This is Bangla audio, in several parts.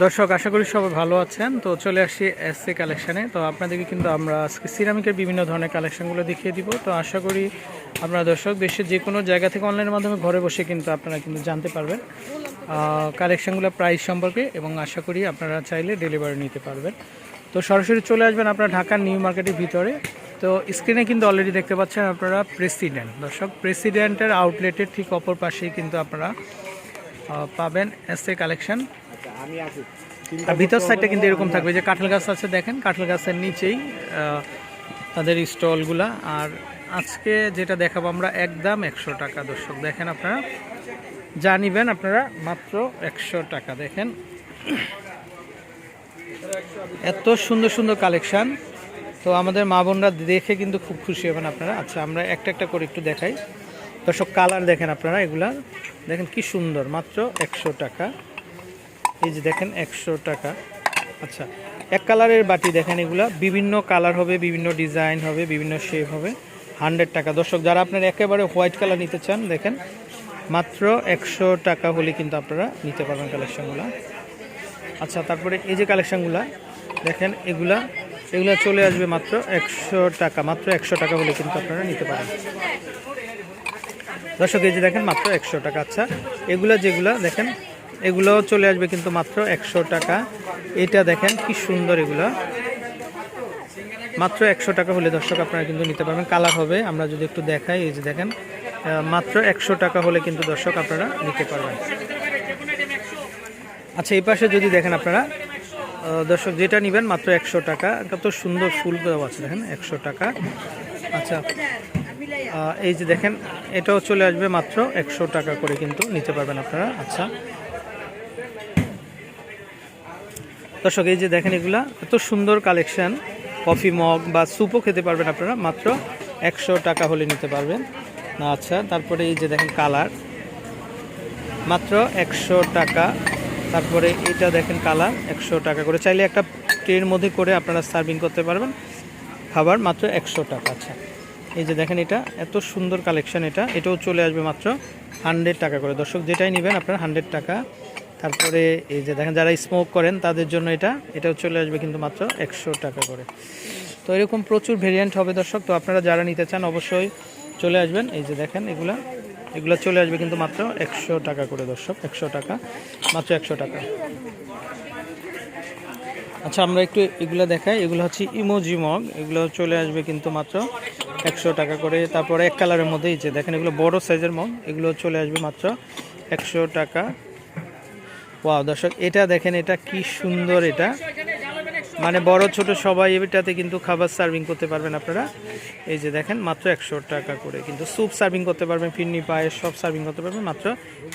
দর্শক, আশা করি সবাই ভালো আছেন। তো চলে আসি এসসি কালেকশানে তো আপনাদেরকে কিন্তু আমরা আজকে সিরামিকের বিভিন্ন ধরনের কালেকশনগুলো দেখিয়ে দিব। তো আশা করি আপনারা দর্শক, দেশের যে কোনো জায়গা থেকে অনলাইনের মাধ্যমে ঘরে বসে কিন্তু আপনারা কিন্তু জানতে পারবেন কালেকশনগুলো প্রাইস সম্পর্কে এবং আশা করি আপনারা চাইলে ডেলিভারি নিতে পারবেন। তো সরাসরি চলে আসবেন আপনারা ঢাকার নিউ মার্কেটের ভিতরে। তো স্ক্রিনে কিন্তু অলরেডি দেখতে পাচ্ছেন আপনারা প্রেসিডেন্ট দর্শক প্রেসিডেন্টের আউটলেটের ঠিক অপর পাশেই কিন্তু আপনারা পাবেন এসএ কালেকশন আর ভিতর সাইডটা কিন্তু এরকম থাকবে যে কাঁঠাল গাছ আছে দেখেন কাঁঠাল গাছের নিচেই তাদের স্টলগুলা। আর আজকে যেটা দেখাবো আমরা একদম একশো টাকা দর্শক দেখেন আপনারা। যা নিবেন আপনারা মাত্র একশো টাকা দেখেন। এত সুন্দর সুন্দর কালেকশান। তো আমাদের মা বোনরা দেখে কিন্তু খুব খুশি হবেন আপনারা। আচ্ছা আমরা একটা একটা করে একটু দেখাই। দর্শক কালার দেখেন আপনারা এগুলা। দেখেন কি সুন্দর মাত্র একশো টাকা। এই যে দেখেন একশো টাকা। আচ্ছা এক কালারের বাটি দেখেন এগুলা। বিভিন্ন কালার হবে, বিভিন্ন ডিজাইন হবে, বিভিন্ন শেপ হবে। হান্ড্রেড টাকা। দর্শক, যারা আপনারা একেবারে হোয়াইট কালার নিতে চান, দেখেন, মাত্র একশো টাকা হলে কিন্তু আপনারা নিতে পারবেন কালেকশনগুলো। আচ্ছা তারপরে এই যে কালেকশনগুলো, দেখেন এগুলা এগুলা চলে আসবে মাত্র একশো টাকা। মাত্র একশো টাকা হলে কিন্তু আপনারা নিতে পারেন। দর্শক, এই যে দেখেন মাত্র একশো টাকা। আচ্ছা এগুলা যেগুলা, দেখেন এগুলো চলে আসবে কিন্তু মাত্র একশো টাকা। এটা দেখেন কি সুন্দর এগুলো। মাত্র একশো টাকা হলে দর্শক আপনারা কিন্তু নিতে পারবেন, কালার হবে। আমরা যদি একটু দেখাই, এই যে দেখেন মাত্র একশো টাকা হলে কিন্তু দর্শক আপনারা নিতে পারবেন। আচ্ছা এই পাশে যদি দেখেন আপনারা দর্শক যেটা নেবেন মাত্র একশো টাকা। কত সুন্দর ফুল দেওয়া আছে, দেখেন, একশো টাকা। আচ্ছা এই যে দেখেন, এটাও চলে আসবে মাত্র একশো টাকা করে কিন্তু নিতে পারবেন আপনারা। আচ্ছা দর্শক, এই যে দেখেন এগুলা, এত সুন্দর কালেকশান কফি মগ বা স্যুপও খেতে পারবেন আপনারা, মাত্র একশো টাকা হলে নিতে পারবেন। না আচ্ছা তারপরে এই যে দেখেন কালার মাত্র একশো টাকা। তারপরে এটা দেখেন কালার একশো টাকা করে। চাইলে একটা ট্রের মধ্যে করে আপনারা সার্ভিং করতে পারবেন। খাবার মাত্র একশো টাকা আচ্ছা। এই যে দেখেন এটা, এত সুন্দর কালেকশান এটা। এটাও চলে আসবে মাত্র হান্ড্রেড টাকা করে। দর্শক, যেটাই নেবেন আপনার হান্ড্রেড টাকা তারপরে এই যে দেখেন, যারা স্মোক করেন, তাদের জন্য এটা, এটাও চলে আসবে কিন্তু মাত্র একশো টাকা করে। তো এরকম প্রচুর ভেরিয়েন্ট হবে দর্শক, তো আপনারা যারা নিতে চান অবশ্যই চলে আসবেন। এই যে দেখেন, এগুলা, এগুলো চলে আসবে কিন্তু মাত্র একশো টাকা করে দর্শক, একশো টাকা, মাত্র একশো টাকা। আচ্ছা আমরা একটু এগুলো দেখাই। এগুলো হচ্ছে ইমোজি মগ এগুলো চলে আসবে কিন্তু মাত্র একশো টাকা করে। তারপরে এক কালারের মধ্যে এই যে দেখেন, এগুলো বড় সাইজের মগ এগুলো চলে আসবে মাত্র একশো টাকা ওয়াও, দর্শক, এটা দেখেন, এটা কি সুন্দর এটা। মানে বড়, ছোট সবাই এটাতে কিন্তু খাবার সার্ভিং করতে পারবেন আপনারা। এই যে দেখেন, মাত্র একশো টাকা করে। কিন্তু স্যুপ সার্ভিং করতে পারবেন, ফিরনি পায়েস সব সার্ভিং করতে পারবেন, মাত্র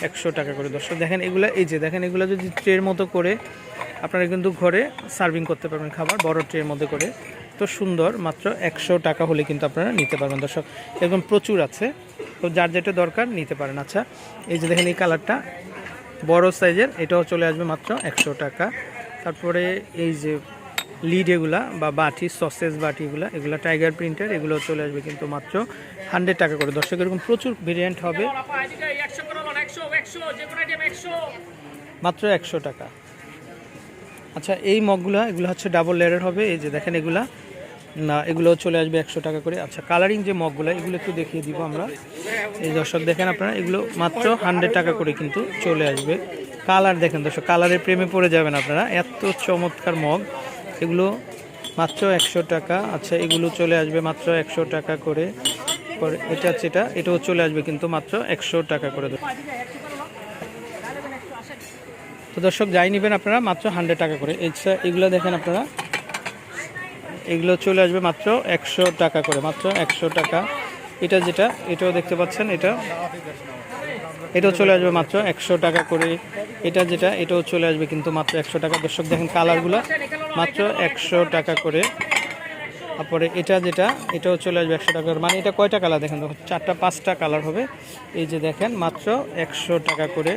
একশো টাকা করে। দর্শক, দেখেন, এগুলো, এই যে দেখেন, এগুলো যদি ট্রের মতো করে আপনারা কিন্তু ঘরে সার্ভিং করতে পারবেন খাবার, বড় ট্রের মধ্যে করে। তো সুন্দর, মাত্র একশো টাকা হলে কিন্তু আপনারা নিতে পারবেন। দর্শক, এরকম প্রচুর আছে। তো যার যেটা দরকার, নিতে পারেন। আচ্ছা এই যে দেখেন, এই কালারটা বড় সাইজের, এটাও চলে আসবে মাত্র একশো টাকা। তারপরে এই যে লিড এগুলা বা বাটি, সসেস বাটিগুলা, এগুলা টাইগার প্রিন্টের এগুলো চলে আসবে কিন্তু মাত্র হান্ড্রেড টাকা করে। দর্শক, এরকম প্রচুর ভেরিয়েন্ট হবে। মাত্র একশো টাকা। আচ্ছা এই মগগুলো, এগুলো হচ্ছে ডাবল লেয়ারের হবে। এই যে দেখেন এগুলা। না, এগুলো চলে আসবে একশো টাকা করে। আচ্ছা কালারিং যে মগগুলো, এগুলো একটু দেখিয়ে দিব আমরা। এই দর্শক, দেখেন আপনারা, এগুলো মাত্র হান্ড্রেড টাকা করে কিন্তু চলে আসবে। কালার দেখেন দর্শক কালারের প্রেমে পড়ে যাবেন আপনারা। এত চমৎকার মগ, এগুলো মাত্র একশো টাকা। আচ্ছা এগুলো চলে আসবে মাত্র একশো টাকা করে। এটা এটা, এটাও চলে আসবে কিন্তু মাত্র একশো টাকা করে। তো দর্শক, যাই নেবেন আপনারা, মাত্র হান্ড্রেড টাকা করে। এছাড়া এগুলো দেখেন আপনারা এগুলো চলে আসবে মাত্র একশো টাকা করে, মাত্র একশো টাকা। এটা যেটা, এটাও দেখতে পাচ্ছেন, এটা। এটাও চলে আসবে মাত্র একশো টাকা করে। এটা যেটা, এটাও চলে আসবে কিন্তু মাত্র একশো টাকা। দর্শক, দেখেন কালারগুলো, মাত্র একশো টাকা করে। তারপরে এটা যেটা, এটাও চলে আসবে একশো টাকা মানে এটা কয়টা কালার? দেখেন, দেখুন, চারটা, পাঁচটা কালার হবে। এই যে দেখেন, মাত্র একশো টাকা করে।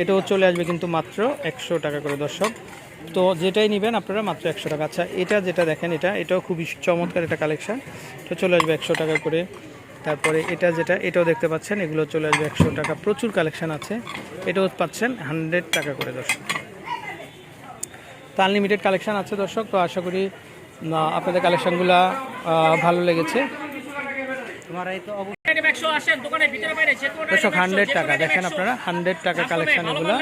এটাও চলে আসবে কিন্তু মাত্র একশো টাকা করে, দর্শক। তো যেটাই নেবেন আপনারা মাত্র একশো টাকা। আচ্ছা এটা যেটা দেখেন, এটা, এটাও খুবই চমৎকার একটা কালেকশান তো চলে আসবে একশো টাকা করে। তারপরে এটা যেটা, এটাও দেখতে পাচ্ছেন, এগুলো চলে আসবে একশো টাকা। প্রচুর কালেকশান আছে। এটাও পাচ্ছেন হান্ড্রেড টাকা করে দর্শক। তো আনলিমিটেড কালেকশান আছে দর্শক। তো আশা করি আপনাদের কালেকশনগুলো ভালো লেগেছে। দর্শক হান্ড্রেড টাকা দেখেন আপনারা হান্ড্রেড টাকা কালেকশন এগুলো।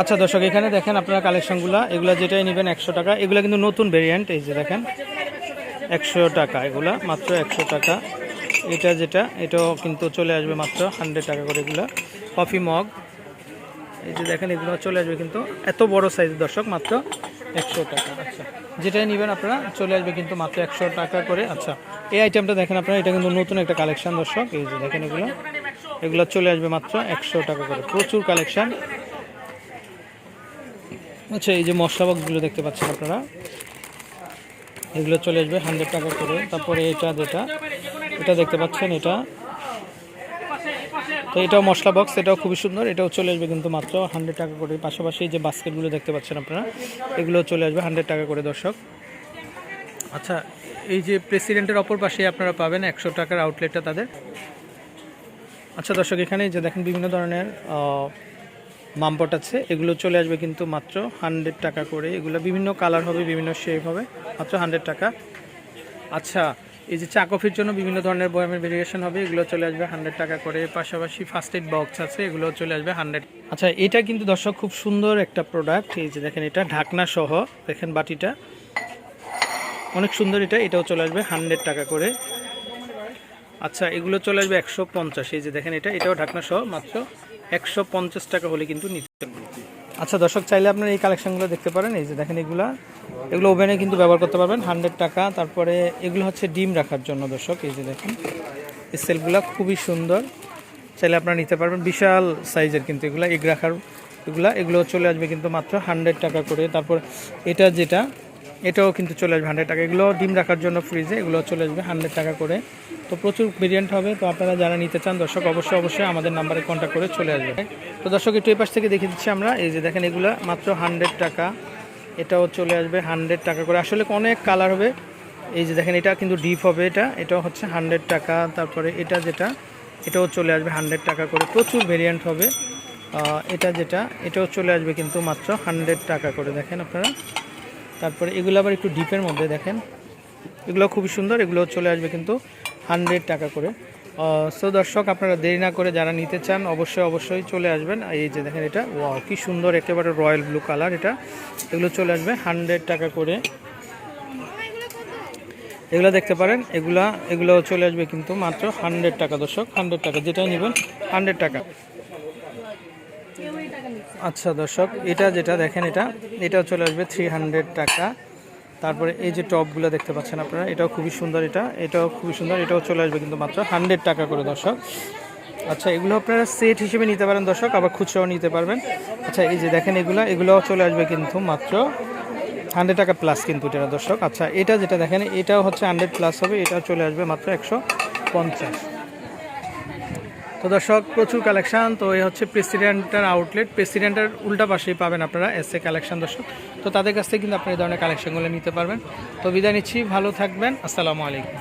আচ্ছা দর্শক এখানে দেখেন আপনারা কালেকশনগুলো এগুলো যেটাই নেবেন একশো টাকা এগুলো কিন্তু নতুন ভেরিয়েন্ট এই যে দেখেন। একশো টাকা এগুলা মাত্র একশো টাকা। এটা যেটা এটাও কিন্তু চলে আসবে মাত্র হান্ড্রেড টাকা করে এগুলো। কফি মগ এই যে দেখেন এগুলো চলে আসবে কিন্তু এত বড় সাইজ দর্শক মাত্র একশো টাকা আচ্ছা। যেটাই নেবেন আপনারা, চলে আসবে কিন্তু মাত্র একশো টাকা করে। আচ্ছা এই আইটেমটা দেখেন আপনারা, এটা কিন্তু নতুন একটা কালেকশন দর্শক। এই যে দেখেন এগুলো। এগুলো চলে আসবে মাত্র একশো টাকা করে। প্রচুর কালেকশন আচ্ছা এই যে মশলা বক্সগুলো দেখতে পাচ্ছেন আপনারা। এগুলো চলে আসবে হান্ড্রেড টাকা করে। তারপরে এটা যেটা, এটা দেখতে পাচ্ছেন এটা। তো এটাও মশলা বক্স এটাও খুবই সুন্দর, এটাও চলে আসবে কিন্তু মাত্র হান্ড্রেড টাকা করে। পাশাপাশি যে বাস্কেটগুলো দেখতে পাচ্ছেন আপনারা এগুলো চলে আসবে হান্ড্রেড টাকা করে দর্শক। আচ্ছা এই যে প্রেসিডেন্টের অপর পাশে আপনারা পাবেন একশো টাকার আউটলেটটা তাদের। আচ্ছা দর্শক, এখানে যে দেখেন বিভিন্ন ধরনের মামপট আছে, এগুলো চলে আসবে কিন্তু মাত্র হান্ড্রেড টাকা করে। এগুলো বিভিন্ন কালার হবে, বিভিন্ন শেপ হবে, মাত্র হান্ড্রেড টাকা। আচ্ছা এই যে চা কফির জন্য বিভিন্ন ধরনের বয়ামের ভেরিয়েশন হবে, এগুলো চলে আসবে হান্ড্রেড টাকা করে। পাশাপাশি ফার্স্ট এড বক্স আছে, এগুলো চলে আসবে হান্ড্রেড আচ্ছা এটা কিন্তু দর্শক খুব সুন্দর একটা প্রোডাক্ট এই যে দেখেন এটা, ঢাকনা সহ, দেখেন বাটিটা। অনেক সুন্দর এটা, এটাও চলে আসবে হান্ড্রেড টাকা করে। আচ্ছা এগুলো চলে আসবে একশো পঞ্চাশ। এই যে দেখেন এটা, এটাও ঢাকনা সহ, মাত্র একশো পঞ্চাশ টাকা হলে কিন্তু নিতে আচ্ছা দর্শক, চাইলে আপনারা এই কালেকশনগুলো দেখতে পারেন। এই যে দেখেন এগুলো। এগুলো ওভেনে কিন্তু ব্যবহার করতে পারবেন হান্ড্রেড টাকা। তারপরে এগুলো হচ্ছে ডিম রাখার জন্য, দর্শক, এই যে দেখেন। এই সেলগুলো খুবই সুন্দর। চাইলে আপনারা নিতে পারবেন। বিশাল সাইজের কিন্তু এগুলো এগ রাখার এগুলো। এগুলো চলে আসবে কিন্তু মাত্র হান্ড্রেড টাকা করে। তারপর এটা যেটা এটাও কিন্তু চলে আসবে হান্ড্রেড টাকা। এগুলো ডিম রাখার জন্য ফ্রিজে এগুলো চলে আসবে হান্ড্রেড টাকা করে। তো প্রচুর ভেরিয়েন্ট হবে, তো আপনারা যারা নিতে চান, দর্শক অবশ্যই অবশ্যই আমাদের নাম্বারে কন্ট্যাক্ট করে চলে আসবে। তো দর্শক, একটু এই পাশ থেকে দেখিয়ে দিচ্ছি আমরা, এই যে দেখেন এগুলো মাত্র হান্ড্রেড টাকা। এটাও চলে আসবে হান্ড্রেড টাকা করে। আসলে অনেক কালার হবে। এই যে দেখেন, এটা কিন্তু ডিপ হবে এটা। এটাও হচ্ছে হান্ড্রেড টাকা। তারপরে এটা যেটা, এটাও চলে আসবে হান্ড্রেড টাকা করে। প্রচুর ভেরিয়েন্ট হবে। এটা যেটা, এটাও চলে আসবে কিন্তু মাত্র হান্ড্রেড টাকা করে। দেখেন আপনারা। তারপরে এগুলো আবার একটু ডিপের মধ্যে দেখেন। এগুলো খুবই সুন্দর, এগুলো চলে আসবে কিন্তু হান্ড্রেড টাকা করে। সো দর্শক, আপনারা দেরি না করে যারা নিতে চান, অবশ্যই অবশ্যই চলে আসবেন। এই যে দেখেন এটা ওয়াও কি সুন্দর একেবারে রয়্যাল ব্লু কালার এটা। এগুলো চলে আসবে হান্ড্রেড টাকা করে। এগুলো দেখতে পারেন, এগুলা, এগুলো চলে আসবে কিন্তু মাত্র হান্ড্রেড টাকা দর্শক হান্ড্রেড টাকা, যেটাই নেবেন হান্ড্রেড টাকা। আচ্ছা দর্শক, এটা যেটা দেখেন এটা, এটাও চলে আসবে থ্রি টাকা। তারপরে এই যে টপগুলো দেখতে পাচ্ছেন আপনারা, এটাও খুবই সুন্দর এটা, এটাও খুবই সুন্দর, এটাও চলে আসবে কিন্তু মাত্র হান্ড্রেড টাকা করে দর্শক। আচ্ছা এগুলো আপনারা সেট হিসেবে নিতে পারেন দর্শক, আবার খুচরাও নিতে পারবেন। আচ্ছা এই যে দেখেন এগুলো, এগুলোও চলে আসবে কিন্তু মাত্র হান্ড্রেড টাকা প্লাস কিন্তু এটা দর্শক। আচ্ছা এটা যেটা দেখেন, এটাও হচ্ছে হান্ড্রেড প্লাস হবে, এটাও চলে আসবে মাত্র একশো পঞ্চাশ। তো দর্শক, প্রচুর কালেকশান তো এই হচ্ছে প্রেসিডেন্টের আউটলেট প্রেসিডেন্টের উল্টা পাশেই পাবেন আপনারা এস এ কালেকশান দর্শক। তো তাদের কাছ থেকে কিন্তু আপনারা এই ধরনের কালেকশানগুলো নিতে পারবেন। তো বিদায় নিচ্ছি, ভালো থাকবেন। আসসালামু আলাইকুম।